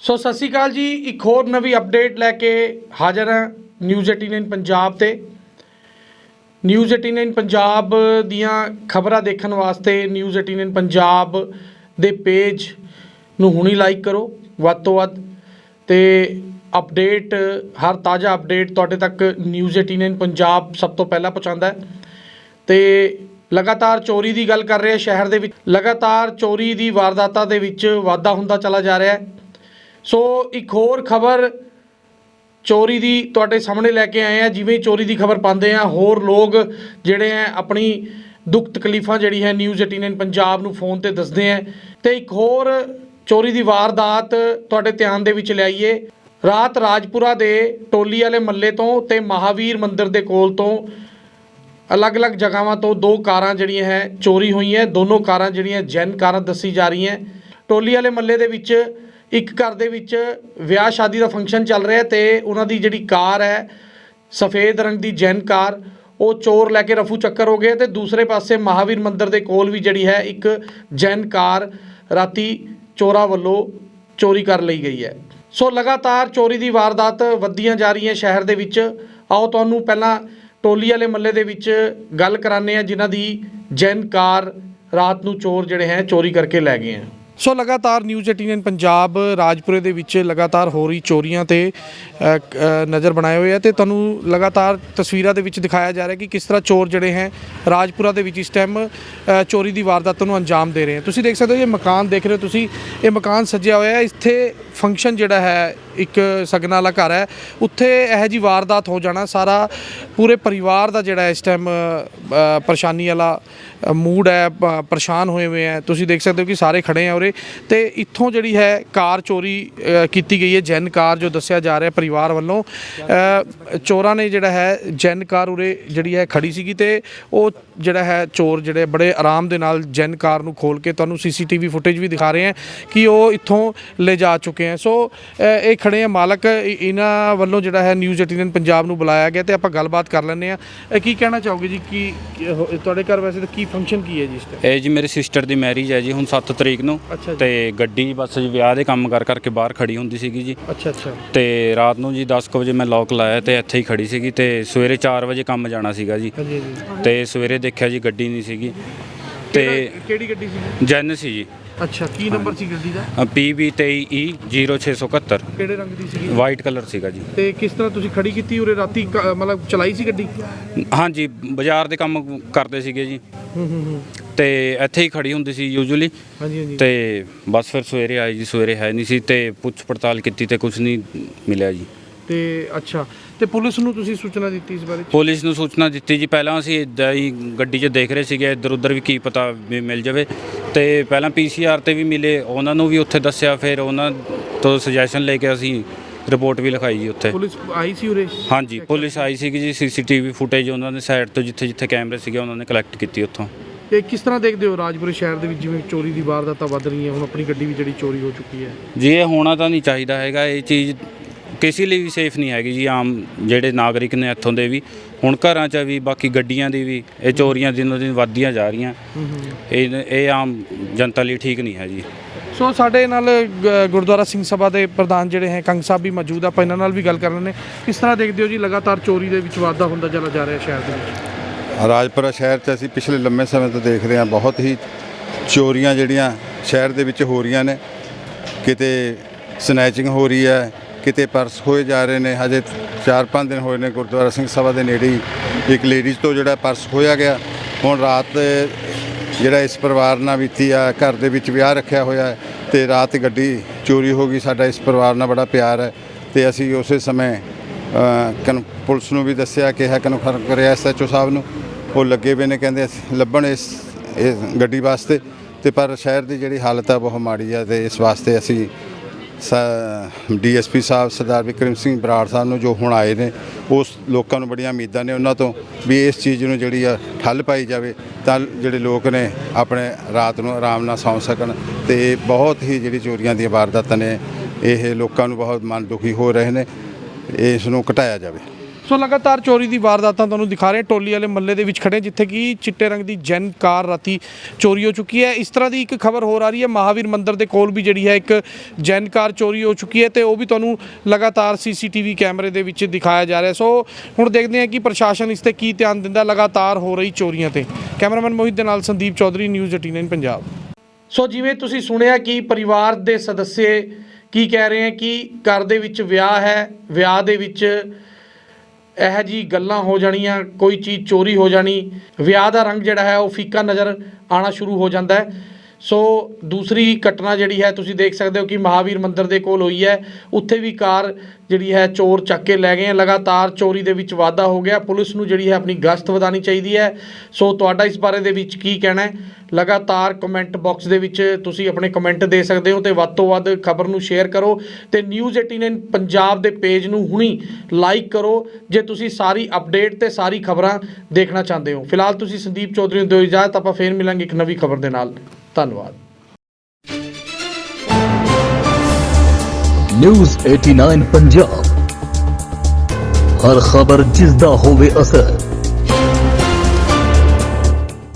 ਸੋ ਸਤਿ ਸ਼੍ਰੀ ਅਕਾਲ ਜੀ, ਇੱਕ ਹੋਰ ਨਵੀਂ ਅਪਡੇਟ ਲੈ ਕੇ ਹਾਜ਼ਰ ਹਾਂ ਨਿਊਜ਼ 18 ਪੰਜਾਬ ਤੇ। ਨਿਊਜ਼ 18 ਪੰਜਾਬ ਦੀਆਂ ਖਬਰਾਂ ਦੇਖਣ ਵਾਸਤੇ ਨਿਊਜ਼ 18 ਪੰਜਾਬ ਦੇ ਪੇਜ ਨੂੰ ਹੁਣੀ ਲਾਈਕ ਕਰੋ, ਵੱਧ ਤੋਂ ਵੱਧ। ਤੇ ਅਪਡੇਟ ਹਰ ਤਾਜ਼ਾ ਅਪਡੇਟ ਤੁਹਾਡੇ ਤੱਕ ਨਿਊਜ਼ 18 ਪੰਜਾਬ ਸਭ ਤੋਂ ਪਹਿਲਾਂ ਪਹੁੰਚਾਉਂਦਾ ਹੈ। ਤੇ ਲਗਾਤਾਰ ਚੋਰੀ ਦੀ ਗੱਲ ਕਰ ਰਹੇ ਸ਼ਹਿਰ ਦੇ ਵਿੱਚ। ਲਗਾਤਾਰ ਚੋਰੀ ਦੀ ਵਾਰਦਾਤਾਂ ਦੇ ਵਿੱਚ ਵਾਧਾ ਹੁੰਦਾ ਚਲਾ ਜਾ ਰਿਹਾ ਹੈ। ਸੋ ਇੱਕ ਹੋਰ ਖਬਰ ਚੋਰੀ ਦੀ ਤੁਹਾਡੇ ਸਾਹਮਣੇ ਲੈ ਕੇ ਆਏ ਆ, ਜਿਵੇਂ ਚੋਰੀ ਦੀ ਖਬਰ ਪਾਉਂਦੇ ਆ, ਹੋਰ ਲੋਕ ਜਿਹੜੇ ਆ ਆਪਣੀ ਦੁੱਖ ਤਕਲੀਫਾਂ ਜਿਹੜੀ ਹੈ ਨਿਊਜ਼ 18 ਪੰਜਾਬ ਨੂੰ ਫੋਨ ਤੇ ਦੱਸਦੇ ਆ। ਤੇ ਇੱਕ ਹੋਰ ਚੋਰੀ ਦੀ ਵਾਰਦਾਤ ਤੁਹਾਡੇ ਧਿਆਨ ਦੇ ਵਿੱਚ ਲਿਆਈਏ। ਰਾਤ ਰਾਜਪੁਰਾ ਦੇ ਟੋਲੀ ਵਾਲੇ ਮੱਲੇ ਤੋਂ ਤੇ ਮਹਾਵੀਰ ਮੰਦਿਰ ਦੇ ਕੋਲ ਤੋਂ ਅਲੱਗ-ਅਲੱਗ ਜਗ੍ਹਾਵਾਂ ਤੋਂ ਦੋ ਕਾਰਾਂ ਜਿਹੜੀਆਂ ਹੈ ਚੋਰੀ ਹੋਈਆਂ। ਦੋਨੋਂ ਕਾਰਾਂ ਜਿਹੜੀਆਂ ਜੈਨ ਕਾਰਾਂ ਦੱਸੀ ਜਾ ਰਹੀਆਂ। ਟੋਲੀ ਵਾਲੇ ਮੱਲੇ ਦੇ ਵਿੱਚ ਇੱਕ ਘਰ ਦੇ ਵਿੱਚ ਵਿਆਹ ਸ਼ਾਦੀ ਦਾ ਫੰਕਸ਼ਨ ਚੱਲ ਰਿਹਾ ਤੇ ਉਹਨਾਂ ਦੀ ਜਿਹੜੀ ਕਾਰ ਹੈ, ਸਫੇਦ ਰੰਗ ਦੀ ਜੈਨ ਕਾਰ, ਉਹ ਚੋਰ ਲੈ ਕੇ ਰਫੂ ਚੱਕਰ ਹੋ ਗਏ ਤੇ ਦੂਸਰੇ ਪਾਸੇ ਮਹਾਵੀਰ ਮੰਦਿਰ ਦੇ ਕੋਲ ਵੀ ਜਿਹੜੀ ਹੈ ਇੱਕ ਜੈਨ ਕਾਰ ਰਾਤੀ ਚੋਰਾਂ ਵੱਲੋਂ ਚੋਰੀ ਕਰ ਲਈ ਗਈ ਹੈ। ਸੋ ਲਗਾਤਾਰ ਚੋਰੀ ਦੀ ਵਾਰਦਾਤ ਵੱਧਦੀਆਂ ਜਾ ਰਹੀਆਂ ਸ਼ਹਿਰ ਦੇ ਵਿੱਚ। ਆਓ ਤੁਹਾਨੂੰ ਪਹਿਲਾਂ ਟੋਲੀ ਵਾਲੇ ਮੱਲੇ ਦੇ ਵਿੱਚ ਗੱਲ ਕਰਾਉਂਦੇ ਆ ਜਿਨ੍ਹਾਂ ਦੀ ਜੈਨ ਕਾਰ ਰਾਤ ਨੂੰ ਚੋਰ ਜਿਹੜੇ ਹੈ, ਚੋਰੀ ਕਰਕੇ ਲੈ ਗਏ ਆ ਸੋ ਲਗਾਤਾਰ ਨਿਊਜ਼ 18 ਪੰਜਾਬ ਰਾਜਪੁਰੇ ਦੇ ਵਿੱਚ ਲਗਾਤਾਰ ਹੋ ਰਹੀ ਚੋਰੀਆਂ ਤੇ ਨਜ਼ਰ ਬਣਾਏ ਹੋਏ ਆ ਤੇ ਤੁਹਾਨੂੰ ਲਗਾਤਾਰ ਤਸਵੀਰਾਂ ਦੇ ਵਿੱਚ ਦਿਖਾਇਆ ਜਾ ਰਿਹਾ ਕਿ ਕਿਸ ਤਰ੍ਹਾਂ ਚੋਰ ਜਿਹੜੇ ਹੈ ਰਾਜਪੁਰਾ ਦੇ ਵਿੱਚ ਇਸ ਟਾਈਮ ਚੋਰੀ ਦੀ ਵਾਰਦਾਤ ਨੂੰ ਅੰਜਾਮ ਦੇ ਰਹੇ ਹੈ ਤੁਸੀਂ ਦੇਖ ਸਕਦੇ ਹੋ, ਇਹ ਮਕਾਨ ਦੇਖ ਰਹੇ ਹੋ ਤੁਸੀਂ, ਇਹ ਮਕਾਨ ਸੱਜਿਆ ਹੋਇਆ ਹੈ। ਇੱਥੇ ਫੰਕਸ਼ਨ ਜਿਹੜਾ ਹੈ, ਇੱਕ ਸਗਨਾ ਵਾਲਾ ਘਰ ਹੈ। ਉੱਥੇ ਇਹੋ ਜੀ ਵਾਰਦਾਤ ਹੋ ਜਾਣਾ, ਸਾਰਾ ਪੂਰੇ ਪਰਿਵਾਰ ਦਾ ਜਿਹੜਾ ਇਸ ਟਾਈਮ ਪਰੇਸ਼ਾਨੀ ਵਾਲਾ ਮੂਡ ਹੈ ਪਰੇਸ਼ਾਨ ਹੋਏ ਹੋਏ ਹੈ। ਤੁਸੀਂ ਦੇਖ ਸਕਦੇ ਹੋ ਕਿ ਸਾਰੇ ਖੜੇ ਆ ਉਰੇ। ਤੇ ਇੱਥੋਂ ਜਿਹੜੀ ਹੈ, ਕਾਰ ਚੋਰੀ ਕੀਤੀ ਗਈ ਹੈ, ਜੈਨ ਕਾਰ ਜੋ ਦੱਸਿਆ ਜਾ ਰਿਹਾ ਪਰਿਵਾਰ ਵੱਲੋਂ। ਚੋਰਾਂ ਨੇ ਜਿਹੜਾ ਹੈ, ਜੈਨ ਕਾਰ ਉਰੇ ਜਿਹੜੀ ਹੈ, ਖੜੀ ਸੀਗੀ ਤੇ ਉਹ ਜਿਹੜਾ ਹੈ, ਚੋਰ ਜਿਹੜੇ ਬੜੇ ਆਰਾਮ ਦੇ ਨਾਲ ਜੈਨ ਕਾਰ ਨੂੰ ਖੋਲ ਕੇ ਤੁਹਾਨੂੰ ਸੀਸੀਟੀਵੀ ਫੁਟੇਜ ਵੀ ਦਿਖਾ ਰਹੇ ਹੈ ਕਿ ਉਹ ਇੱਥੋਂ ਲੈ ਜਾ ਚੁੱਕੇ ਹੈ। ਸੋ ਅ, ਇਹ ਖੜੇ ਆ ਮਾਲਕ ਇਹਨਾਂ ਵੱਲੋਂ ਜਿਹੜਾ ਹੈ ਨਿਊਜ਼ 18 ਪੰਜਾਬ ਨੂੰ ਬੁਲਾਇਆ ਗਿਆ ਤੇ ਆਪਾਂ ਗੱਲਬਾਤ ਕਰ ਲੈਂਦੇ ਆ ਕੀ ਕਹਿਣਾ ਚਾਹੋਗੇ ਜੀ? ਕੀ ਤੁਹਾਡੇ ਘਰ ਵੈਸੇ ਤਾਂ ਕੀ ਫੰਕਸ਼ਨ ਕੀ ਹੈ ਜੀ ਇਸ ਤੇ ਇਹ ਜੀ ਮੇਰੀ ਸਿਸਟਰ ਦੀ ਮੈਰਿਜ ਹੈ ਜੀ ਹੁਣ 7 ਤਰੀਕ ਨੂੰ। ਤੇ ਗੱਡੀ ਬਸ ਜੀ ਵਿਆਹ ਦੇ ਕੰਮ ਕਰ ਕਰਕੇ ਬਾਹਰ ਖੜੀ ਹੁੰਦੀ ਸੀਗੀ ਜੀ। ਅੱਛਾ ਅੱਛਾ। ਤੇ ਰਾਤ ਨੂੰ ਜੀ 10 ਕੁ ਵਜੇ ਮੈਂ ਲੋਕ ਲਾਇਆ ਤੇ ਇੱਥੇ ਹੀ ਖੜੀ ਸੀਗੀ ਤੇ ਸਵੇਰੇ 4 ਵਜੇ ਕੰਮ ਜਾਣਾ ਸੀਗਾ ਜੀ। ਤੇ ਸਵੇਰੇ ਦੇਖਿਆ ਜੀ ਗੱਡੀ ਨਹੀਂ ਸੀਗੀ। ਤੇ ਕਿਹੜਾ- ਗੱਡੀ ਸੀ? ਜੈਨ ਸੀ ਜੀ। ਅੱਛਾ ਕੀ ਨੰਬਰ ਸੀ ਗੱਡੀ ਦਾ? PB 23E 0671 ਕਿਹੜੇ ਰੰਗ ਦੀ ਸੀਗੀ? ਵਾਈਟ ਕਲਰ ਸੀਗਾ ਜੀ। ਤੇ ਕਿਸ ਤਰ੍ਹਾਂ ਤੁਸੀਂ ਖੜੀ ਕੀਤੀ ਉਰੇ ਰਾਤੀ ਕ- ਮਤਲਬ ਚਲਾਈ ਸੀ ਗੱਡੀ? ਹਾਂਜੀ ਬਾਜ਼ਾਰ ਦੇ ਕੰਮ ਕਰਦੇ ਸੀਗੇ ਜੀ। ਹੂੰ ਹੂੰ ਹੂੰ। ਤੇ ਇੱਥੇ ਹੀ ਖੜੀ ਹੁੰਦੀ ਸੀ ਯੂਜੂਲੀ ਹਾਂਜੀ ਹਾਂਜੀ। ਤੇ ਬਸ ਫਿਰ ਸਵੇਰੇ ਆਈ ਜੀ ਸਵੇਰੇ ਹੈ ਨਹੀਂ ਸੀ ਤੇ ਪੁੱਛ ਪੜਤਾਲ ਕੀਤੀ ਤੇ ਕੁਝ ਨਹੀਂ ਮਿਲਿਆ ਜੀ। ਤੇ ਅੱਛਾ ਤੇ ਪੁਲਿਸ ਨੂੰ ਤੁਸੀਂ ਸੂਚਨਾ ਦਿੱਤੀ ਇਸ ਬਾਰੇ ਪੁਲਿਸ ਨੂੰ ਸੂਚਨਾ ਦਿੱਤੀ ਜੀ ਪਹਿਲਾਂ ਅਸੀਂ ਇਦਾਂ ਹੀ ਗੱਡੀ 'ਚ ਦੇਖ ਰਹੇ ਸੀਗੇ ਇੱਧਰ ਉੱਧਰ ਵੀ ਕੀ ਪਤਾ ਵੀ ਮਿਲ ਜਾਵੇ। ਤੇ ਪਹਿਲਾਂ ਪੀਸੀਆਰ ਤੇ ਵੀ ਮਿਲੇ ਉਹਨਾਂ ਨੂੰ ਵੀ ਉੱਥੇ ਦੱਸਿਆ ਫਿਰ ਉਹਨਾਂ ਤੋਂ ਸੁਜੈਸ਼ਨ ਲੈ ਕੇ ਅਸੀਂ ਰਿਪੋਰਟ ਵੀ ਲਿਖਾਈ ਜੀ ਉੱਥੇ। ਪੁਲਿਸ ਆਈ ਸੀ ਉਰੇ? ਹਾਂਜੀ ਪੁਲਿਸ ਆਈ ਸੀਗੀ ਜੀ ਸੀਸੀਟੀਵੀ ਫੁਟੇਜ ਉਹਨਾਂ ਨੇ ਸਾਈਡ ਤੋਂ ਜਿੱਥੇ ਜਿੱਥੇ ਕੈਮਰੇ ਸੀਗੇ ਉਹਨਾਂ ਨੇ ਕਲੈਕਟ ਕੀਤੀ ਉੱਥੋਂ। ਤੇ ਕਿਸ ਤਰ੍ਹਾਂ ਦੇਖਦੇ ਹੋ ਰਾਜਪੁਰੇ ਸ਼ਹਿਰ ਦੇ ਵਿੱਚ ਜਿਵੇਂ ਚੋਰੀ ਦੀ ਵਾਰਦਾਤਾਂ ਵੱਧ ਰਹੀਆਂ ਹੁਣ ਆਪਣੀ ਗੱਡੀ ਵੀ ਜਿਹੜੀ ਚੋਰੀ ਹੋ ਚੁੱਕੀ ਹੈ? ਜੀ ਇਹ ਹੋਣਾ ਤਾਂ ਨਹੀਂ ਚਾਹੀਦਾ ਹੈਗਾ ਇਹ ਚੀਜ਼ ਕਿਸੇ ਲਈ ਵੀ ਸੇਫ ਨਹੀਂ ਹੈਗੀ ਜੀ ਆਮ ਜਿਹੜੇ ਨਾਗਰਿਕ ਨੇ ਇੱਥੋਂ ਦੇ ਵੀ। ਹੁਣ ਘਰਾਂ 'ਚ ਵੀ ਬਾਕੀ ਗੱਡੀਆਂ ਦੀ ਵੀ ਇਹ ਚੋਰੀਆਂ ਦਿਨੋਂ ਦਿਨ ਵੱਧਦੀਆਂ ਜਾ ਰਹੀਆਂ। ਇਹ ਇਹ ਆਮ ਜਨਤਾ ਲਈ ਠੀਕ ਨਹੀਂ ਹੈ ਜੀ। ਸੋ ਸਾਡੇ ਨਾਲ ਗ- ਗੁਰਦੁਆਰਾ ਸਿੰਘ ਸਭਾ ਦੇ ਪ੍ਰਧਾਨ ਜਿਹੜੇ ਹੈ ਕੰਗ ਸਾਹਿਬ ਵੀ ਮੌਜੂਦ ਆ। ਆਪਾਂ ਇਹਨਾਂ ਨਾਲ ਵੀ ਗੱਲ ਕਰ ਲੈਂਦੇ ਕਿਸ ਤਰ੍ਹਾਂ ਦੇਖਦੇ ਹੋ ਜੀ ਲਗਾਤਾਰ ਚੋਰੀ ਦੇ ਵਿੱਚ ਵਾਧਾ ਹੁੰਦਾ ਚਲਾ ਜਾ ਰਿਹਾ ਸ਼ਹਿਰ ਦੇ ਵਿੱਚ? ਰਾਜਪੁਰਾ ਸ਼ਹਿਰ 'ਚ ਅਸੀਂ ਪਿਛਲੇ ਲੰਮੇ ਸਮੇਂ ਤੋਂ ਦੇਖ ਰਹੇ ਹਾਂ ਬਹੁਤ ਹੀ ਚੋਰੀਆਂ ਜਿਹੜੀਆਂ ਸ਼ਹਿਰ ਦੇ ਵਿੱਚ ਹੋ ਰਹੀਆਂ ਨੇ। ਕਿਤੇ ਸਨੈਚਿੰਗ ਹੋ ਰਹੀ ਹੈ ਕਿਤੇ ਪਰਸ ਖੋਏ ਜਾ ਰਹੇ ਨੇ ਹਜੇ 4-5 ਦਿਨ ਹੋਏ ਨੇ ਗੁਰਦੁਆਰਾ ਸਿੰਘ ਸਭਾ ਦੇ ਨੇੜੇ ਹੀ ਇੱਕ ਲੇਡੀਜ਼ ਤੋਂ ਜਿਹੜਾ ਪਰਸ ਖੋਇਆ ਗਿਆ। ਹੁਣ ਰਾਤ ਜਿਹੜਾ ਇਸ ਪਰਿਵਾਰ ਨਾਲ ਬੀਤੀ ਆ ਘਰ ਦੇ ਵਿੱਚ ਵਿਆਹ ਰੱਖਿਆ ਹੋਇਆ ਹੈ ਤੇ ਰਾਤ ਗੱਡੀ ਚੋਰੀ ਹੋ ਗਈ। ਸਾਡਾ ਇਸ ਪਰਿਵਾਰ ਨਾਲ ਬੜਾ ਪਿਆਰ ਹੈ ਤੇ ਅਸੀਂ ਉਸੇ ਸਮੇਂ ਅ, ਕਨ ਪੁਲਿਸ ਨੂੰ ਵੀ ਦੱਸਿਆ ਕਿ ਹੈ ਕਨਫਰਮ ਕਰਿਆ ਐਸਐਚਓ ਸਾਹਿਬ ਨੂੰ। ਉਹ ਲੱਗੇ ਹੋਏ ਨੇ ਕਹਿੰਦੇ ਅਸੀਂ ਲੱਭਣ ਇਸ ਇਹ ਗੱਡੀ ਵਾਸਤੇ ਤੇ ਪਰ ਸ਼ਹਿਰ ਦੀ ਜਿਹੜੀ ਹਾਲਤ ਆ ਬਹੁਤ ਮਾੜੀ ਆ ਤੇ ਇਸ ਵਾਸਤੇ ਅਸੀਂ ਡੀਐਸਪੀ ਸਾਹਿਬ ਸਰਦਾਰ ਵਿਕਰਮ ਸਿੰਘ ਬਰਾੜ ਸਾਹਿਬ ਨੂੰ ਜੋ ਹੁਣ ਆਏ ਨੇ, ਉਸ ਲੋਕਾਂ ਨੂੰ ਬੜੀਆਂ ਉਮੀਦਾਂ ਨੇ ਉਹਨਾਂ ਤੋਂ ਵੀ ਇਸ ਚੀਜ਼ ਨੂੰ ਜਿਹੜੀ ਆ ਠੱਲ ਪਾਈ ਜਾਵੇ ਤਾਂ ਜਿਹੜੇ ਲੋਕ ਨੇ ਆਪਣੇ ਰਾਤ ਨੂੰ ਆਰਾਮ ਨਾਲ ਸੌਂ ਸਕਣ ਤੇ ਬਹੁਤ ਹੀ ਜਿਹੜੀ ਚੋਰੀਆਂ ਦੀਆਂ ਵਾਰਦਾਤਾਂ ਨੇ, ਇਹ ਲੋਕਾਂ ਨੂੰ ਬਹੁਤ ਮਨ ਦੁਖੀ ਹੋ ਰਹੇ ਨੇ, ਇਸ ਨੂੰ ਘਟਾਇਆ ਜਾਵੇ। ਸੋ ਲਗਾਤਾਰ ਚੋਰੀ ਦੀ ਵਾਰਦਾਤਾਂ ਤੁਹਾਨੂੰ ਦਿਖਾ ਰਹੇ ਟੋਲੀ ਵਾਲੇ ਮੱਲੇ ਦੇ ਵਿੱਚ ਖੜੇ ਜਿੱਥੇ ਕਿ ਚਿੱਟੇ ਰੰਗ ਦੀ ਜੈਨ ਕਾਰ ਰਾਤੀ ਚੋਰੀ ਹੋ ਚੁੱਕੀ ਹੈ। ਇਸ ਤਰ੍ਹਾਂ ਦੀ ਇੱਕ ਖਬਰ ਹੋਰ ਆ ਰਹੀ ਹੈ। ਮਹਾਵੀਰ ਮੰਦਿਰ ਦੇ ਕੋਲ ਵੀ ਜਿਹੜੀ ਹੈ ਇੱਕ ਜੈਨ ਕਾਰ ਚੋਰੀ ਹੋ ਚੁੱਕੀ ਹੈ ਤੇ ਉਹ ਵੀ ਤੁਹਾਨੂੰ ਲਗਾਤਾਰ ਸੀਸੀਟੀਵੀ ਕੈਮਰੇ ਦੇ ਵਿੱਚ ਦਿਖਾਇਆ ਜਾ ਰਿਹਾ ਸੋ ਹੁਣ ਦੇਖਦੇ ਹਾਂ ਕਿ ਪ੍ਰਸ਼ਾਸਨ ਇਸ ਤੇ ਕੀ ਧਿਆਨ ਦਿੰਦਾ ਲਗਾਤਾਰ ਹੋ ਰਹੀ ਚੋਰੀਆਂ ਤੇ। ਕੈਮਰਾਮੈਨ ਮੋਹਿਤ ਦੇ ਨਾਲ ਸੰਦੀਪ ਚੌਧਰੀ, ਨਿਊਜ਼ 18 ਪੰਜਾਬ। ਸੋ ਜਿਵੇਂ ਤੁਸੀਂ ਸੁਣਿਆ ਕਿ ਪਰਿਵਾਰ ਦੇ ਸਦੱਸੇ ਕੀ ਕਹਿ ਰਹੇ ਹੈ ਕਿ ਘਰ ਦੇ ਵਿੱਚ ਵਿਆਹ ਹੈ, ਵਿਆਹ ਦੇ ਵਿੱਚ ਇਹ ਜੀ ਗੱਲਾਂ ਹੋ ਜਾਣੀਆਂ, ਕੋਈ ਚੀਜ਼ ਚੋਰੀ ਹੋ ਜਾਣੀ, ਵਿਆਹ ਦਾ ਰੰਗ ਜਿਹੜਾ ਹੈ ਉਹ ਫੀਕਾ ਨਜ਼ਰ ਆਣਾ ਸ਼ੁਰੂ ਹੋ ਜਾਂਦਾ ਹੈ। ਸੋ ਦੂਸਰੀ ਘਟਨਾ ਜਿਹੜੀ ਹੈ, ਤੁਸੀਂ ਦੇਖ ਸਕਦੇ ਹੋ ਕਿ ਮਹਾਵੀਰ ਮੰਦਿਰ ਦੇ ਕੋਲ ਹੋਈ ਹੈ। ਉੱਥੇ ਵੀ ਕਾਰ ਜਿਹੜੀ ਹੈ, ਚੋਰ ਚੱਕ ਕੇ ਲੈ ਗਏ ਹੈ ਲਗਾਤਾਰ ਚੋਰੀ ਦੇ ਵਿੱਚ ਵਾਧਾ ਹੋ ਗਿਆ। ਪੁਲਿਸ ਨੂੰ ਜਿਹੜੀ ਹੈ, ਆਪਣੀ ਗਸ਼ਤ ਵਧਾਣੀ ਚਾਹੀਦੀ ਹੈ। ਸੋ ਤੁਹਾਡਾ ਇਸ ਬਾਰੇ ਦੇ ਵਿੱਚ ਕੀ ਕਹਿਣਾ ਹੈ? ਲਗਾਤਾਰ ਕਮੈਂਟ ਬਾਕਸ ਦੇ ਵਿੱਚ ਤੁਸੀਂ ਆਪਣੇ ਕਮੈਂਟ ਦੇ ਸਕਦੇ ਹੋ ਤੇ ਵੱਧ ਤੋਂ ਵੱਧ ਖਬਰ ਨੂੰ ਸ਼ੇਅਰ ਕਰੋ ਤੇ ਨਿਊਜ਼ 18 ਪੰਜਾਬ ਦੇ ਪੇਜ ਨੂੰ ਹੁਣੀ ਲਾਈਕ ਕਰੋ। ਜੇ ਤੁਸੀਂ ਸਾਰੀ ਅਪਡੇਟ ਤੇ ਸਾਰੀ ਖਬਰਾਂ ਦੇਖਣਾ ਚਾਹੁੰਦੇ ਹੋ। ਫਿਲਹਾਲ ਤੁਸੀਂ ਸੰਦੀਪ ਚੌਧਰੀ ਨੂੰ ਦਿਓ ਇਜਾਜ਼ਤ, ਆਪਾਂ ਫੇਰ ਮਿਲਾਂਗੇ ਇੱਕ ਨਵੀਂ ਖਬਰ ਦੇ ਨਾਲ। ਧੰਨਵਾਦ। ਨਿਊਜ਼ 89 ਪੰਜਾਬ ਹਰ ਖਬਰ ਜਿਸ ਦਾ ਹੋਵੇ ਅਸਰ।